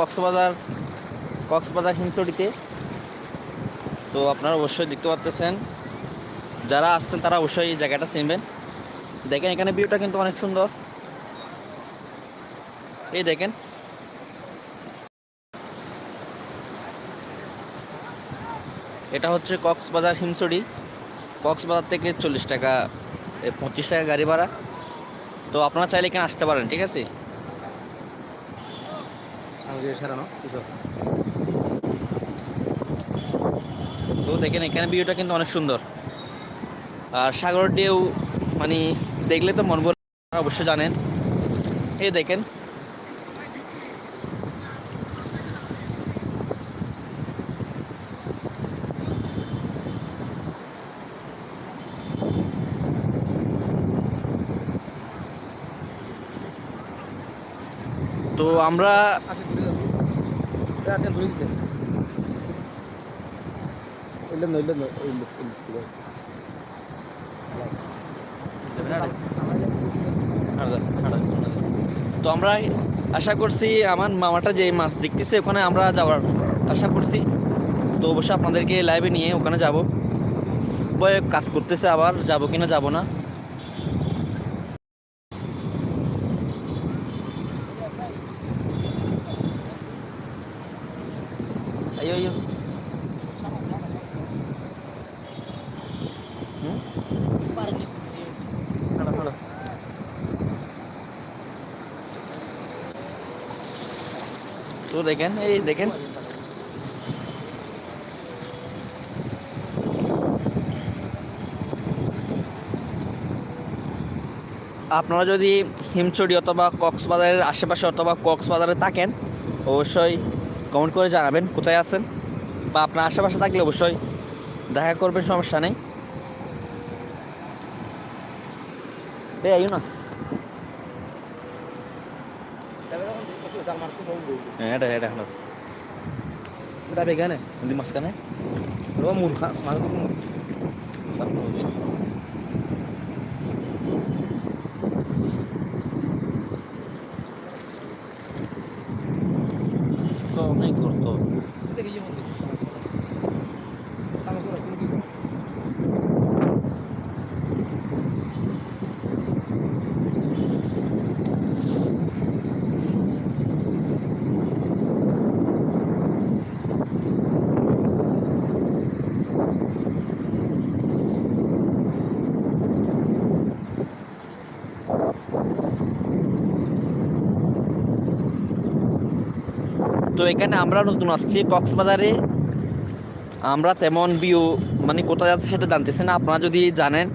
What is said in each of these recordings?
কক্সবাজার কক্সবাজার হিমসড়িতে তো আপনারা অবশ্যই দেখতে পাচ্তেছেন যারা আসছেন, তারা অবশ্যই এই জায়গাটা চিনবেন। দেখেন, এখানে ভিউটা কিন্তু অনেক সুন্দর। এই দেখেন। এটা হচ্ছে কক্সবাজার হিমসড়ি কক্সবাজার থেকে চল্লিশ টাকা পঁচিশ টাকা গাড়ি ভাড়া। তো আপনারা চাইলে এখানে আসতে পারেন, ঠিক আছে? তো দেখেন, এখানে ভিউটা কিন্তু অনেক সুন্দর। আর সাগর ঢেউ মানে দেখলে তো মন ভরে অবশ্যই জানেন। এই দেখেন ইল্লে আমরা তো আমরা আশা করছি আমার মামাটা যে মাছ দেখতেছে, ওখানে আমরা যাওয়ার আশা করছি। তো অবশ্যই আপনাদেরকে লাইভে নিয়ে ওখানে যাব। বয় কাজ করতেছে আবার, যাব কিনা যাব না। তো দেখেন, এই দেখেন। আপনারা যদি হিমচড়ি অথবা কক্সবাজারের আশেপাশে অথবা কক্সবাজারে থাকেন, অবশ্যই কমেন্ট করে জানাবেন কোথায় আছেন, বা আপনার আশেপাশে থাকলে অবশ্যই দেখা করবেন, সমস্যা নেই। এই না হ্যাঁ এটা এটা হলো এটা বেগানে hindi মাঝখানে রো মূর্খা মানুষ তো অনেক গর্ত তো এখানে আমরা নতুন আসছি কক্সবাজারে। আমরা তেমন ভিউ মানে কোথায় যাচ্ছে সেটা জানতেছি না। আপনারা যদি জানেন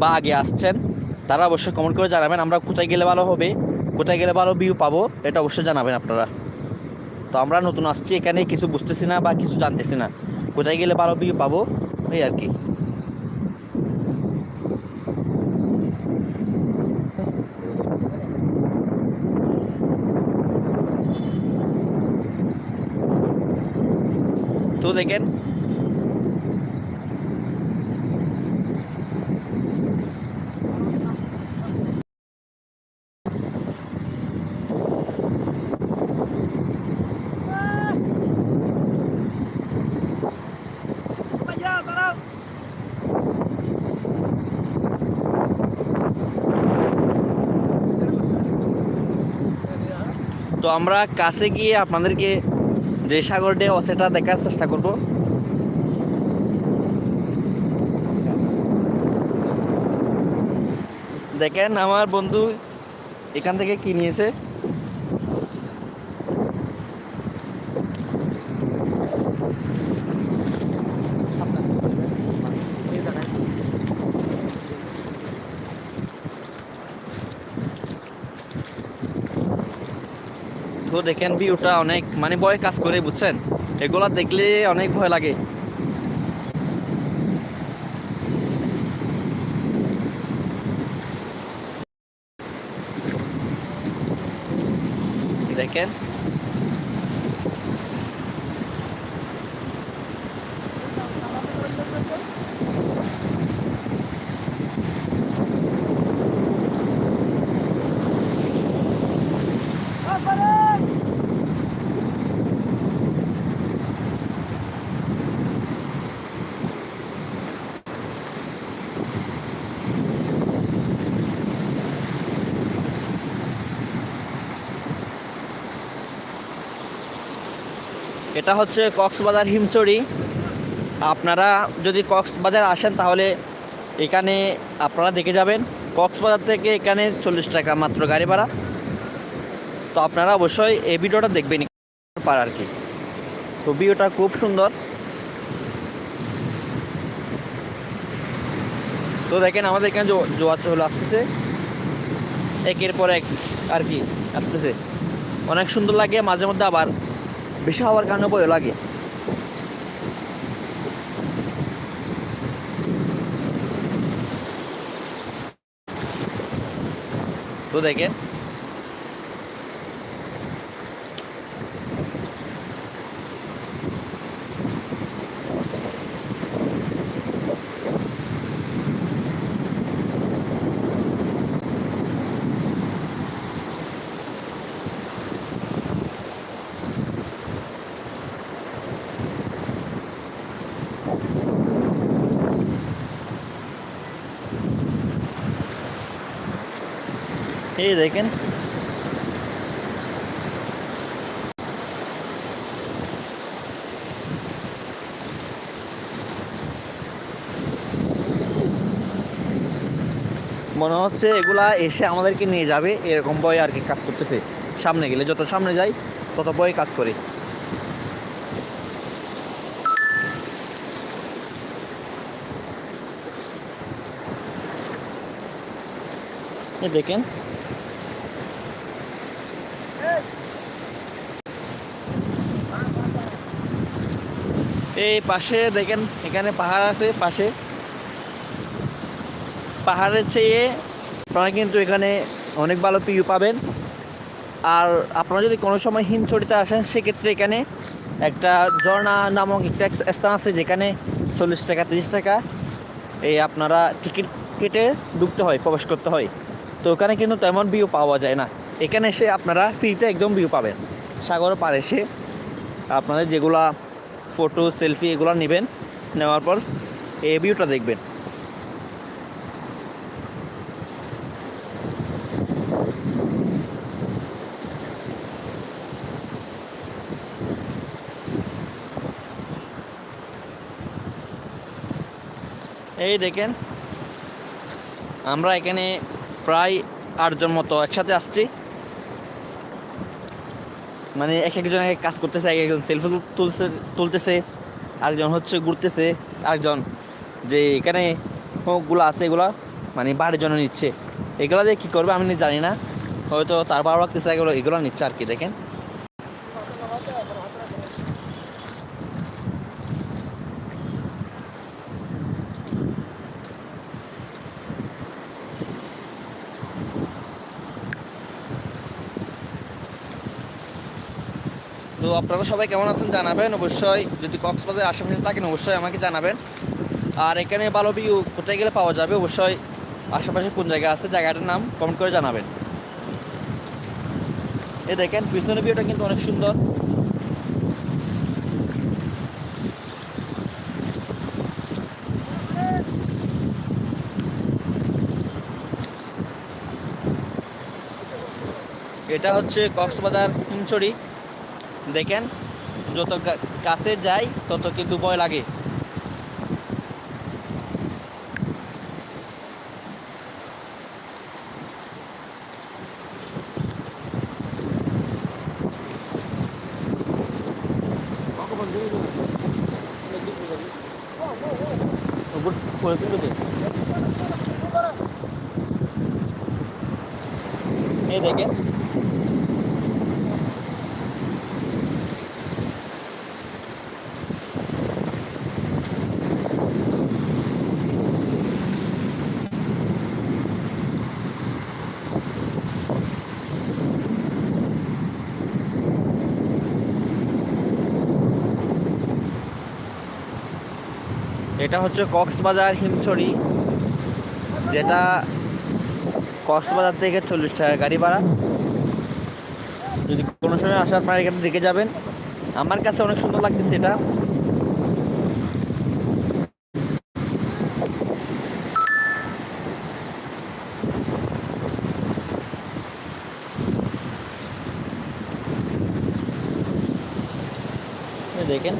বা আগে আসছেন, তারা অবশ্যই কমেন্ট করে জানাবেন আমরা কোথায় গেলে ভালো হবে, কোথায় গেলে ভালো ভিউ পাবো, এটা অবশ্যই জানাবেন আপনারা। তো আমরা নতুন আসছি, এখানে কিছু বুঝতেছি না বা কিছু জানতেছি না। কোথায় গেলে ভালো ভিউ পাবো, এই আর কি। তো দেখেন তো আমরা কাছে গিয়ে আপনাদেরকে যে সাগর ডে সেটা দেখার চেষ্টা করব। দেখেন আমার বন্ধু এখান থেকে কি নিয়েছে? দেখেন ভিউটা অনেক মানে ভয় কাজ করে বুঝছেন? এগুলা দেখলে অনেক ভয় লাগে। দেখেন এটা হচ্ছে কক্সবাজার হিমচড়ি আপনারা যদি কক্সবাজার আসেন তাহলে এখানে আপনারা দেখে যাবেন। কক্সবাজার থেকে এখানে চল্লিশ টাকা মাত্র গাড়ি ভাড়া। তো আপনারা অবশ্যই এই ভিডিওটা দেখবেন পার আর কি। তো ভিডিওটা খুব সুন্দর। তো দেখেন আমাদের এখানে জোয়ার চলে আসতেছে। একের পর এক আর কি আসতেছে। অনেক সুন্দর লাগে, মাঝে মধ্যে আবার বেশি হওয়ার কারণে ভয় লাগে। তো দেখেন এই দেখেন। মনে হচ্ছে এগুলা এসে আমাদেরকে নিয়ে যাবে, এরকম বয় আর কি কাজ করতেছে। সামনে গেলে যত সামনে যাই, তত বয় কাজ করে। দেখেন এই পাশে দেখেন, এখানে পাহাড় আছে পাশে। পাহাড়ের চেয়ে আপনারা কিন্তু এখানে অনেক ভালো পিউ পাবেন। আর আপনারা যদি কোনো সময় হিমছড়িতে আসেন, সেক্ষেত্রে এখানে একটা ঝর্ণা নামক একটা স্থান আছে, যেখানে চল্লিশ টাকা, তিরিশ টাকা এই আপনারা টিকিট কেটে ঢুকতে হয়, প্রবেশ করতে হয়। তো ওখানে কিন্তু তেমন ভিউ পাওয়া যায় না। এখানে এসে আপনারা ফ্রিতে একদম ভিউ পাবেন। সাগর পার এসে আপনাদের যেগুলা ফটো, সেলফি এগুলো নেবেন। নেওয়ার পর এই ভিউটা দেখবেন। এই দেখেন, আমরা এখানে প্রায় আটজন মতো একসাথে আসছি। মানে এক একজন এক কাজ করতেছে, এক একজন সেলফি তুলছে, তুলতেছে, আরেকজন হচ্ছে ঘুরতেছে, আরেকজন যে এখানে হোকগুলো আছে এগুলো মানে বাড়ির জন্য নিচ্ছে। এগুলো দিয়ে কী করবে আমি জানি না, হয়তো তার ভালো লাগতেছে, এগুলো এগুলো নিচ্ছে আর কি, দেখেন। তো আপনারা সবাই কেমন আছেন জানাবেন। অবশ্যই যদি কক্সবাজার আশেপাশে থাকেন, অবশ্যই আমাকে জানাবেন। আর এখানে ভালো ভিউ কোথায় গেলে পাওয়া যাবে, অবশ্যই আশেপাশে কোন জায়গা আছে, জায়গাটার নাম কমেন্ট করে জানাবেন। এ দেখেন, পিছনের ভিউটা কিন্তু অনেক সুন্দর। এটা হচ্ছে কক্সবাজার হিমছড়ি দেখেন যত কাছে যাই তত কিন্তু ভয় লাগে করে? এই দেখেন এটা হচ্ছে কক্সবাজার হিমছড়ি, যেটা কক্সবাজার থেকে চল্লিশ টাকা গাড়ি ভাড়া। যদি কোনো সময় আসার আপনারা এখানে দেখে যাবেন, আমার কাছে অনেক সুন্দর লাগতেছে এটা। দেখেন।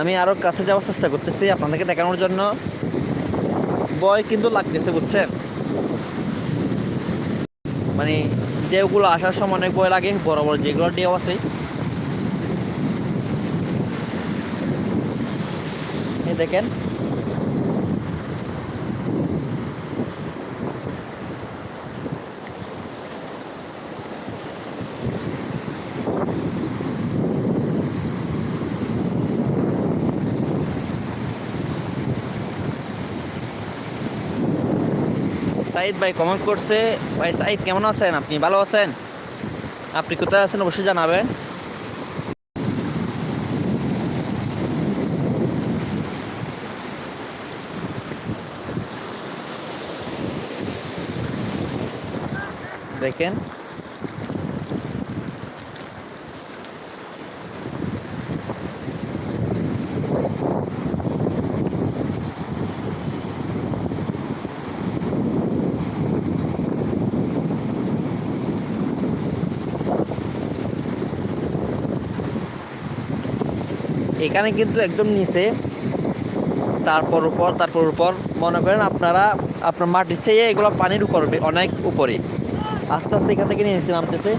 আমি আরও কাছে যাওয়ার চেষ্টা করতেছি, আপনাদেরকে দেখানোর জন্য। ভয় কিন্তু লাগতেছে, বুঝছেন? মানে ডেউগুলো আসার সময় অনেক ভয় লাগে, বড় বড় যেগুলো ডেউ আছে। দেখেন সাইদ ভাই কমেন্ট করছে, ভাই সাইদ, কেমন আছেন? আপনি ভালো আছেন? আপনি কোথায় আছেন অবশ্যই জানাবেন। দেখেন এখানে কিন্তু একদম নিচে, তারপর উপর তারপর উপর, মনে করেন আপনারা, আপনার মাটির চেয়ে এগুলো পানির উপর অনেক উপরে। আস্তে আস্তে এখান থেকে নিচে নামতেছে।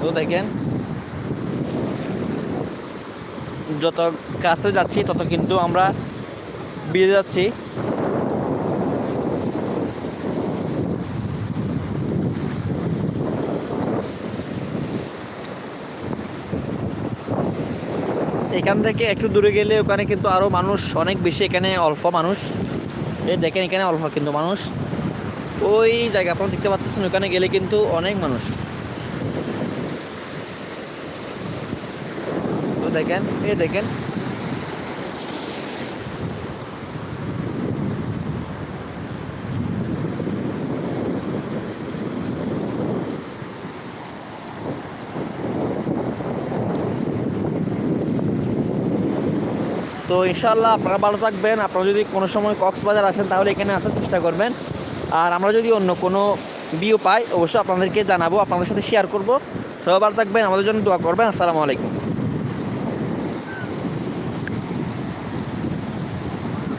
তো দেখেন, যত কাছে যাচ্ছি, তত কিন্তু আমরা বেড়ে যাচ্ছি। এখান থেকে একটু দূরে গেলে ওখানে কিন্তু আরও মানুষ, অনেক বেশি এখানে অল্প মানুষ। এই দেখেন, এখানে অল্প কিন্তু মানুষ। ওই জায়গা আপনারা দেখতে পাচ্ছেন ওখানে গেলে কিন্তু অনেক মানুষ। দেখেন এ দেখেন। তো ইনশাল্লাহ আপনারা ভালো থাকবেন। আপনারা যদি কোনো সময় কক্সবাজার আসেন, তাহলে এখানে আসার চেষ্টা করবেন। আর আমরা যদি অন্য কোনো ভিউ পাই, অবশ্যই আপনাদেরকে জানাব, আপনাদের সাথে শেয়ার করব। সবাই ভালো থাকবেন, আমাদের জন্য দোয়া করবেন। আসসালামু আলাইকুম।